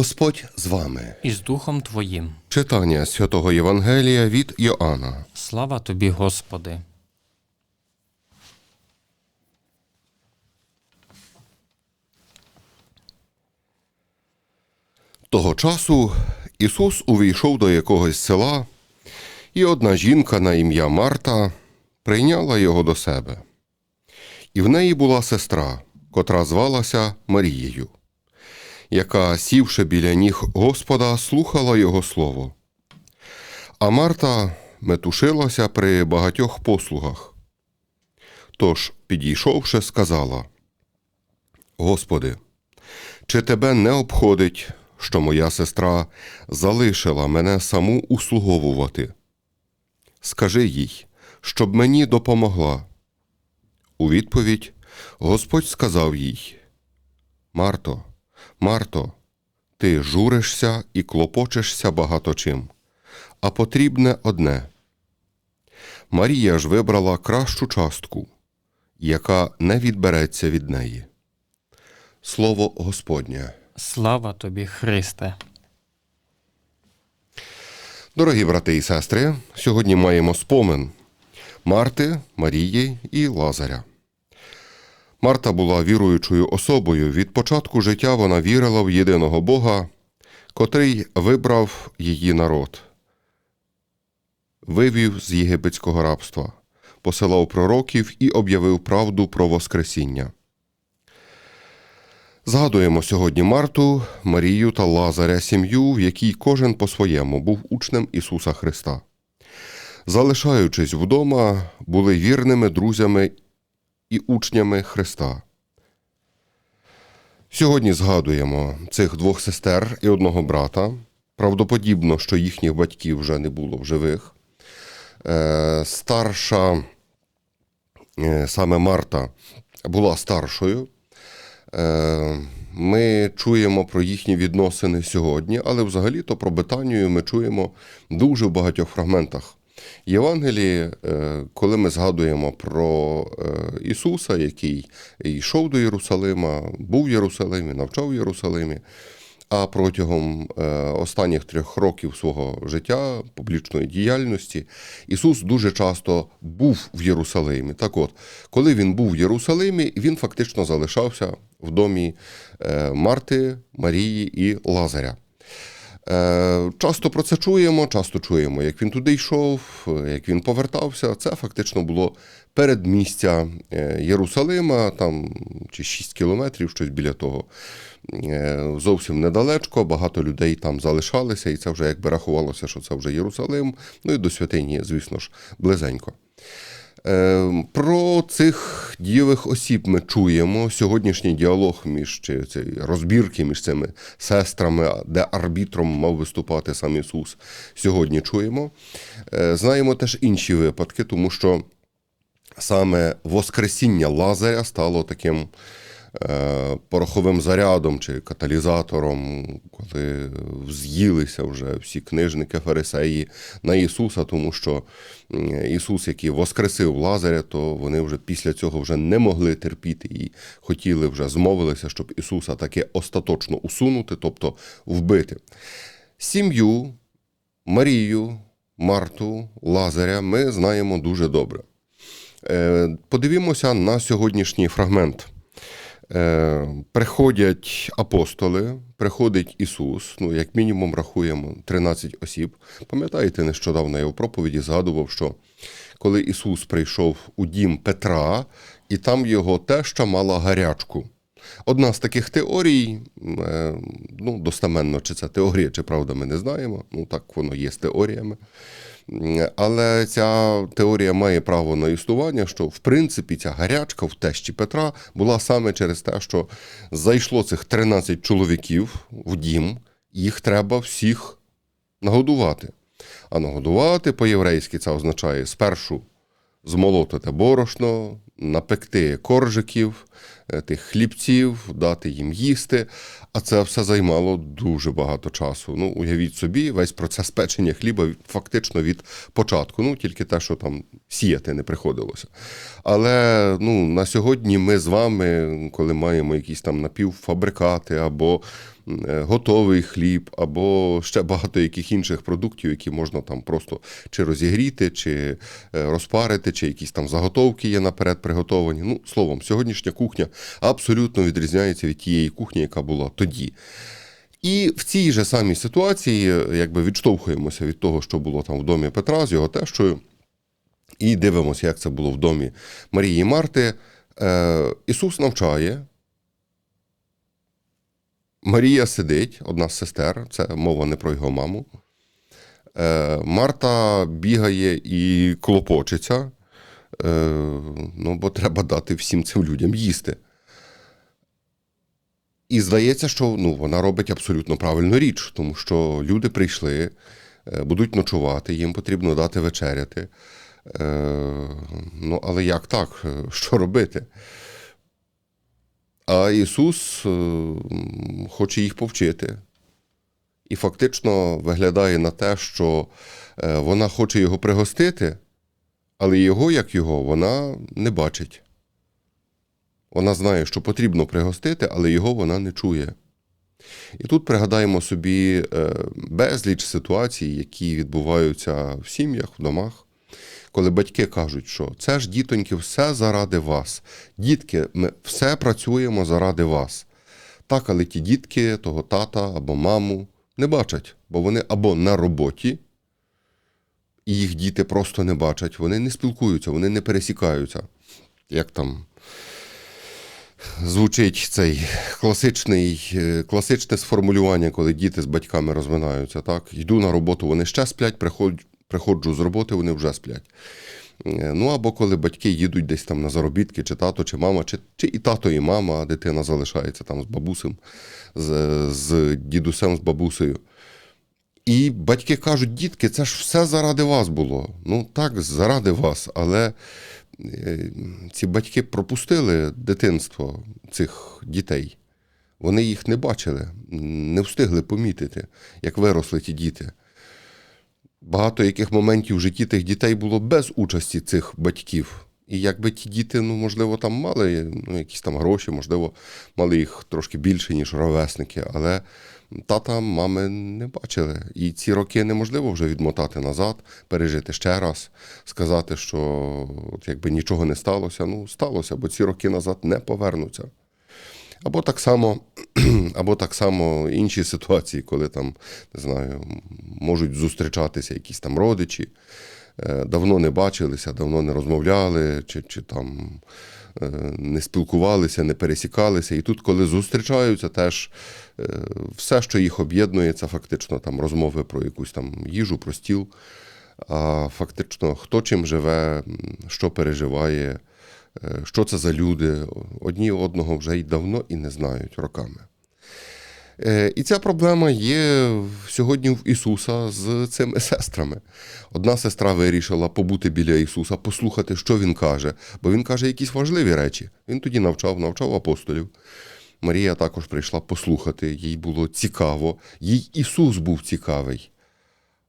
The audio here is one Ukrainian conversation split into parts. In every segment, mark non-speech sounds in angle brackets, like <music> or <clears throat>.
Господь з вами. і з Духом Твоїм. Читання святого Євангелія від Йоанна. Слава тобі, Господи. Того часу Ісус увійшов до якогось села, і одна жінка на ім'я Марта прийняла його до себе. І в неї була сестра, котра звалася Марією, яка, сівши біля ніг Господа, слухала його слово. А Марта метушилася при багатьох послугах. Тож, підійшовши, сказала: Господи, чи тебе не обходить, що моя сестра залишила мене саму услуговувати? Скажи їй, щоб мені допомогла. У відповідь Господь сказав їй: Марто, Марто, ти журишся і клопочешся багато чим, а потрібне одне. Марія ж вибрала кращу частку, яка не відбереться від неї. Слово Господнє. Слава тобі, Христе. Дорогі брати і сестри, сьогодні маємо спомин Марти, Марії і Лазаря. Марта була віруючою особою. Від початку життя вона вірила в єдиного Бога, котрий вибрав її народ, вивів з єгипетського рабства, посилав пророків і об'явив правду про Воскресіння. Згадуємо сьогодні Марту, Марію та Лазаря, сім'ю, в якій кожен по-своєму був учнем Ісуса Христа. Залишаючись вдома, були вірними друзями і учнями Христа. Сьогодні згадуємо цих двох сестер і одного брата. Правдоподібно, що їхніх батьків вже не було в живих. Е, старша, е, саме Марта, була старшою. Е, Ми чуємо про їхні відносини сьогодні, але взагалі-то про Бетанію ми чуємо дуже в багатьох фрагментах. Євангелії, е, коли ми згадуємо про е, Ісуса, який йшов до Єрусалима, був в Єрусалимі, навчав в Єрусалимі, а протягом е, останніх трьох років свого життя, публічної діяльності, Ісус дуже часто був в Єрусалимі. Так от, коли він був в Єрусалимі, він фактично залишався в домі Марти, Марії і Лазаря. Е, Часто про це чуємо, часто чуємо, як він туди йшов, як він повертався. Це фактично було передмістя е, Єрусалима, там чи 6 кілометрів, щось біля того. Е, Зовсім недалечко, багато людей там залишалися, і це вже якби рахувалося, що це вже Єрусалим. Ну і до святині, звісно ж, близенько. Е, Про цих дієвих осіб ми чуємо сьогоднішній діалог між чи ці розбірки між цими сестрами, де арбітром мав виступати сам Ісус. Сьогодні чуємо. Е, Знаємо теж інші випадки, тому що саме Воскресіння Лазаря стало таким пороховим зарядом чи каталізатором, коли з'їлися вже всі книжники, фарисеї на Ісуса, тому що Ісус, який воскресив Лазаря, то вони вже після цього вже не могли терпіти і хотіли вже змовилися, щоб Ісуса таки остаточно усунути, тобто вбити. Сім'ю, Марію, Марту, Лазаря ми знаємо дуже добре. Е, Подивімося на сьогоднішній фрагмент. Е, Приходять апостоли, приходить Ісус, ну, як мінімум, рахуємо 13 осіб. Пам'ятаєте, нещодавно я в проповіді згадував, що коли Ісус прийшов у дім Петра, і там його теща мала гарячку. Одна з таких теорій, е, ну, достеменно, чи це теорія, чи правда, ми не знаємо. Ну, так воно є з теоріями. Але ця теорія має право на існування, що в принципі ця гарячка в тещі Петра була саме через те, що зайшло цих 13 чоловіків в дім, їх треба всіх нагодувати. А нагодувати по-єврейськи це означає спершу змолотити борошно, напекти коржиків, тих хлібців, дати їм їсти. А це все займало дуже багато часу. Ну, уявіть собі, весь процес печення хліба фактично від початку. Ну, тільки те, що там сіяти не приходилося. Але ну, на сьогодні ми з вами, коли маємо якісь там напівфабрикати або е, готовий хліб, або ще багато яких інших продуктів, які можна там просто чи розігріти, чи е, розпарити, чи якісь там заготовки є наперед приготовані. Ну, словом, сьогоднішня кухня абсолютно відрізняється від тієї кухні, яка була тоді. І в цій же самій ситуації, е, якби відштовхуємося від того, що було там в домі Петра з його тещою, і дивимося, як це було в домі Марії Марти. Е, Ісус навчає. Марія сидить, одна з сестер, це мова не про його маму. Е, Марта бігає і клопочеться, е, ну, бо треба дати всім цим людям їсти. І здається, що ну, вона робить абсолютно правильну річ, тому що люди прийшли, е, будуть ночувати, їм потрібно дати вечеряти. Е, ну, але як так? Е, Що робити? А Ісус хоче їх повчити. І фактично виглядає на те, що вона хоче його пригостити, але його, як його, вона не бачить. Вона знає, що потрібно пригостити, але його вона не чує. І тут пригадаємо собі е, безліч ситуацій, які відбуваються в сім'ях, в домах, коли батьки кажуть, що це ж, дітоньки, все заради вас. Дітки, ми все працюємо заради вас. Так, але ті дітки того тата або маму не бачать, бо вони або на роботі, і їх діти просто не бачать, вони не спілкуються, вони не пересікаються. Як там звучить цей класичний, е, класичне сформулювання, коли діти з батьками розминаються. Так? Йду на роботу, вони ще сплять, приходжу, приходжу з роботи, вони вже сплять. Е, Ну або коли батьки їдуть десь там на заробітки, чи тато, чи мама, чи, чи і тато, і мама, а дитина залишається там з бабусем, з, з дідусем, з бабусею. І батьки кажуть, дітки, це ж все заради вас було. Ну так, заради вас, але ці батьки пропустили дитинство цих дітей. Вони їх не бачили, не встигли помітити, як виросли ті діти. Багато яких моментів в житті тих дітей було без участі цих батьків. І якби ті діти, ну, можливо, там мали ну, якісь там гроші, можливо, мали їх трошки більше, ніж ровесники, але тата, мами не бачили. І ці роки неможливо вже відмотати назад, пережити ще раз, сказати, що от якби нічого не сталося. Ну, сталося, бо ці роки назад не повернуться. Або так само, <clears throat> або так само інші ситуації, коли там, не знаю, можуть зустрічатися якісь там родичі, давно не бачилися, давно не розмовляли, чи, чи там е, не спілкувалися, не пересікалися. І тут, коли зустрічаються, теж е, все, що їх об'єднує, це фактично там розмови про якусь там їжу, про стіл. А фактично, хто чим живе, що переживає, е, що це за люди, одні одного вже й давно і не знають роками. Е, І ця проблема є сьогодні в Ісуса з цими сестрами. Одна сестра вирішила побути біля Ісуса, послухати, що Він каже, бо Він каже якісь важливі речі. Він тоді навчав, навчав апостолів. Марія також прийшла послухати, їй було цікаво, їй Ісус був цікавий.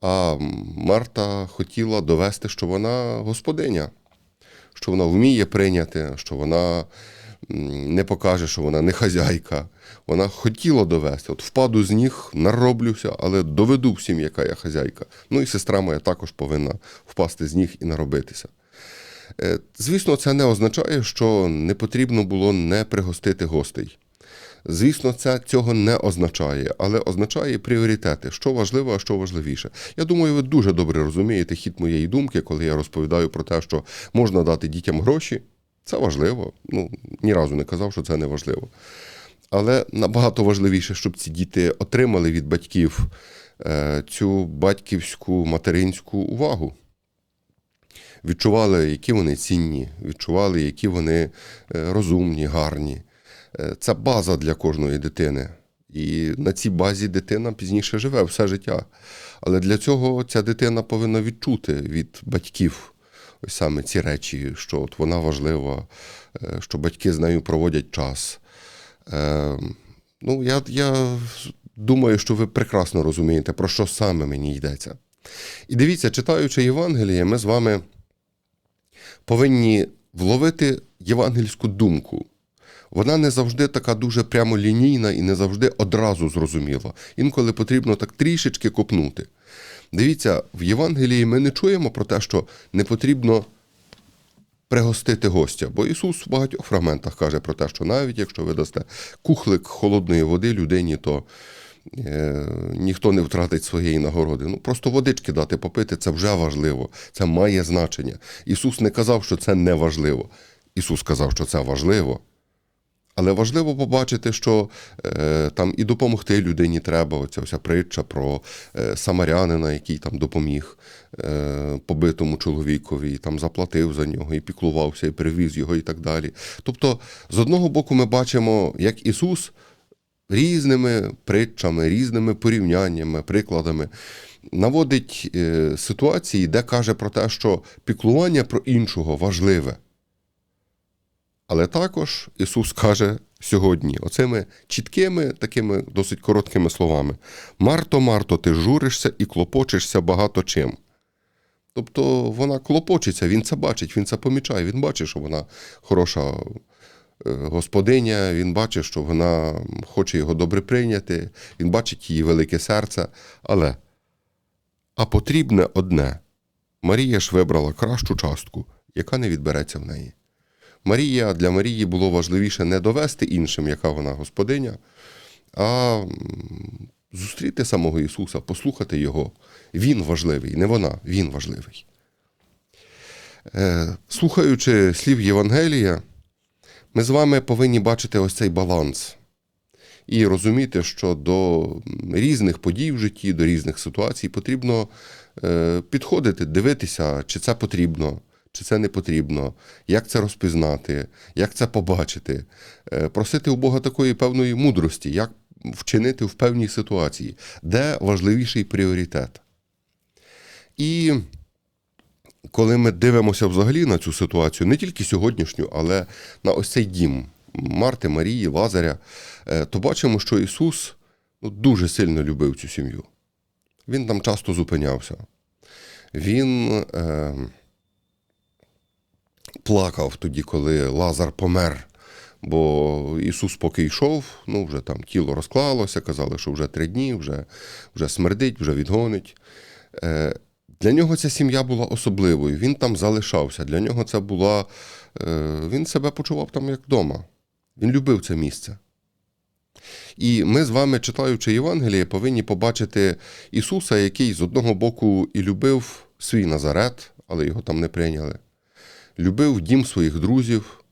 А Марта хотіла довести, що вона господиня, що вона вміє прийняти, що вона не покаже, що вона не хазяйка. Вона хотіла довести. От впаду з ніг, нароблюся, але доведу всім, яка я хазяйка. Ну і сестра моя також повинна впасти з ніг і наробитися. Е, Звісно, це не означає, що не потрібно було не пригостити гостей. Звісно, це цього не означає, але означає пріоритети, що важливо, а що важливіше. Я думаю, ви дуже добре розумієте хід моєї думки, коли я розповідаю про те, що можна дати дітям гроші. Це важливо. Ну, ні разу не казав, що це не важливо. Але набагато важливіше, щоб ці діти отримали від батьків е, цю батьківську материнську увагу. Відчували, які вони цінні, відчували, які вони е, розумні, гарні. Е, Це база для кожної дитини. І на цій базі дитина пізніше живе все життя. Але для цього ця дитина повинна відчути від батьків ось саме ці речі, що от вона важлива, е, що батьки з нею проводять час. Е, Ну, я, я думаю, що ви прекрасно розумієте, про що саме мені йдеться. І дивіться, читаючи Євангеліє, ми з вами повинні вловити євангельську думку. Вона не завжди така дуже прямолінійна і не завжди одразу зрозуміла. Інколи потрібно так трішечки копнути. Дивіться, в Євангелії ми не чуємо про те, що не потрібно пригостити гостя. Бо Ісус в багатьох фрагментах каже про те, що навіть якщо ви дасте кухлик холодної води людині, то е, ніхто не втратить своєї нагороди. Ну просто водички дати попити це вже важливо, це має значення. Ісус не казав, що це не важливо. Ісус сказав, що це важливо. Але важливо побачити, що е, там і допомогти людині треба. Оця вся притча про е, самарянина, який там допоміг е, побитому чоловікові, і там заплатив за нього, і піклувався, і привіз його, і так далі. Тобто, з одного боку, ми бачимо, як Ісус різними притчами, різними порівняннями, прикладами наводить е, ситуації, де каже про те, що піклування про іншого важливе. Але також Ісус каже сьогодні, оцими чіткими, такими досить короткими словами: Марто, Марто, ти журишся і клопочешся багато чим. Тобто вона клопочеться, він це бачить, він це помічає, він бачить, що вона хороша е, господиня, він бачить, що вона хоче його добре прийняти, він бачить її велике серце. Але а потрібне одне: Марія ж вибрала кращу частку, яка не відбереться в неї. Марія для Марії було важливіше не довести іншим, яка вона господиня, а зустріти самого Ісуса, послухати Його. Він важливий, не вона, Він важливий. Е, Слухаючи слів Євангелія, ми з вами повинні бачити ось цей баланс і розуміти, що до різних подій в житті, до різних ситуацій потрібно е, підходити, дивитися, чи це потрібно, чи це не потрібно, як це розпізнати, як це побачити, Е, просити у Бога такої певної мудрості, як вчинити в певній ситуації, де важливіший пріоритет. І коли ми дивимося взагалі на цю ситуацію, не тільки сьогоднішню, але на ось цей дім Марти, Марії, Лазаря, е, то бачимо, що Ісус ну, дуже сильно любив цю сім'ю. Він там часто зупинявся. Він е, плакав тоді, коли Лазар помер. Бо Ісус поки йшов, ну вже там тіло розклалося, казали, що вже три дні, вже, вже смердить, вже відгонить. Е, для нього ця сім'я була особливою. Він там залишався. Для нього це була. Е, він себе почував там як вдома. Він любив це місце. І ми з вами, читаючи Євангеліє, повинні побачити Ісуса, який з одного боку і любив свій Назарет, але його там не прийняли. Любив дім своїх друзів.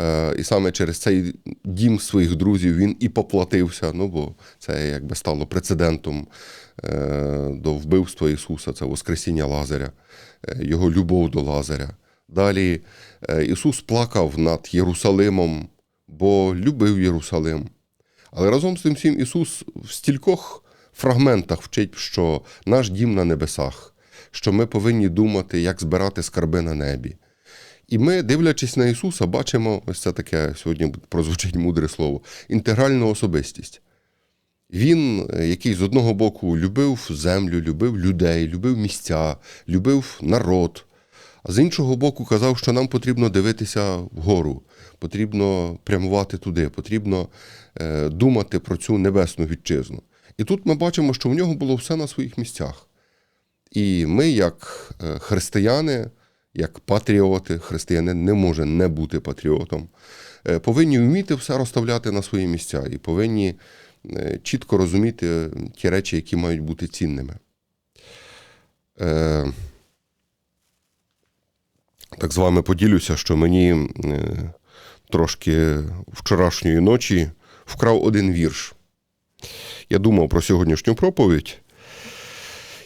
Е, І саме через цей дім своїх друзів він і поплатився. Ну, бо це якби стало прецедентом е, до вбивства Ісуса, це Воскресіння Лазаря, е, його любов до Лазаря. Далі Ісус плакав над Єрусалимом, бо любив Єрусалим. Але разом з тим всім Ісус в стількох фрагментах вчить, що наш дім на небесах, що ми повинні думати, як збирати скарби на небі. І ми, дивлячись на Ісуса, бачимо ось це таке сьогодні прозвучить мудре слово інтегральну особистість. Він, е, який з одного боку любив землю, любив людей, любив місця, любив народ, а з іншого боку, казав, що нам потрібно дивитися вгору, потрібно прямувати туди, потрібно е, думати про цю небесну вітчизну. І тут ми бачимо, що в нього було все на своїх місцях. І ми, як е, християни, як патріоти, християнин не може не бути патріотом, е, повинні вміти все розставляти на свої місця і повинні е, чітко розуміти ті речі, які мають бути цінними. Е, Так з вами поділюся, що мені е, трошки вчорашньої ночі вкрав один вірш. Я думав про сьогоднішню проповідь.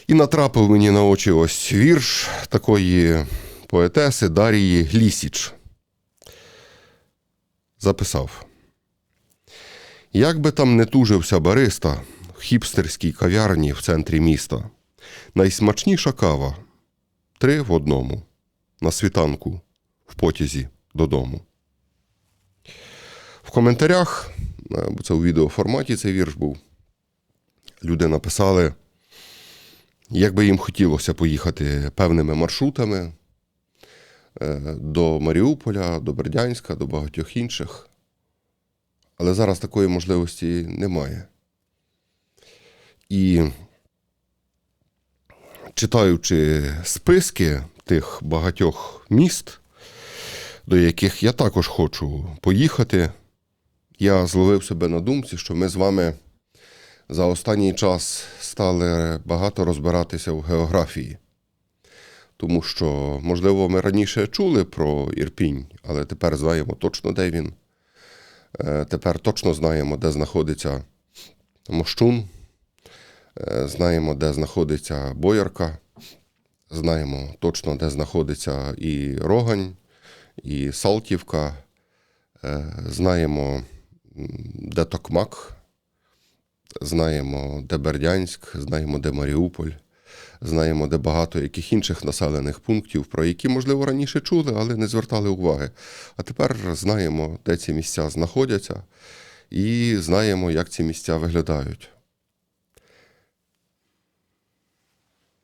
І натрапив мені на очі ось вірш такої поетеси Дарії Лісіч. Записав. Як би там не тужився бариста в хіпстерській кав'ярні в центрі міста, найсмачніша кава три в одному. на світанку в потязі додому. В коментарях, е, бо це у відеоформаті цей вірш був, люди написали, як би їм хотілося поїхати певними маршрутами до Маріуполя, до Бердянська, до багатьох інших. Але зараз такої можливості немає. І читаючи списки тих багатьох міст, до яких я також хочу поїхати, я зловив себе на думці, що ми з вами за останній час стали багато розбиратися в географії. Тому що, можливо, ми раніше чули про Ірпінь, але тепер знаємо точно, де він. Е, Тепер точно знаємо, де знаходиться Мощун, Е, знаємо, де знаходиться Боярка, знаємо точно, де знаходиться і Рогань, і Салтівка, Е, знаємо, де Токмак, знаємо, де Бердянськ, знаємо, де Маріуполь, знаємо, де багато яких інших населених пунктів, про які, можливо, раніше чули, але не звертали уваги. А тепер знаємо, де ці місця знаходяться, і знаємо, як ці місця виглядають.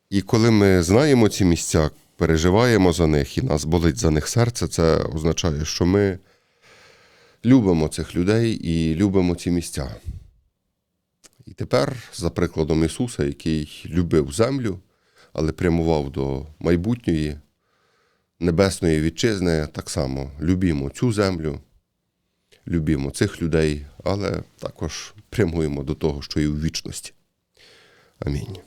І коли ми знаємо ці місця, переживаємо за них і нас болить за них серце, це означає, що ми любимо цих людей і любимо ці місця. Тепер, за прикладом Ісуса, який любив землю, але прямував до майбутньої небесної вітчизни, так само любімо цю землю, любімо цих людей, але також прямуємо до того, що і в вічності. Амінь.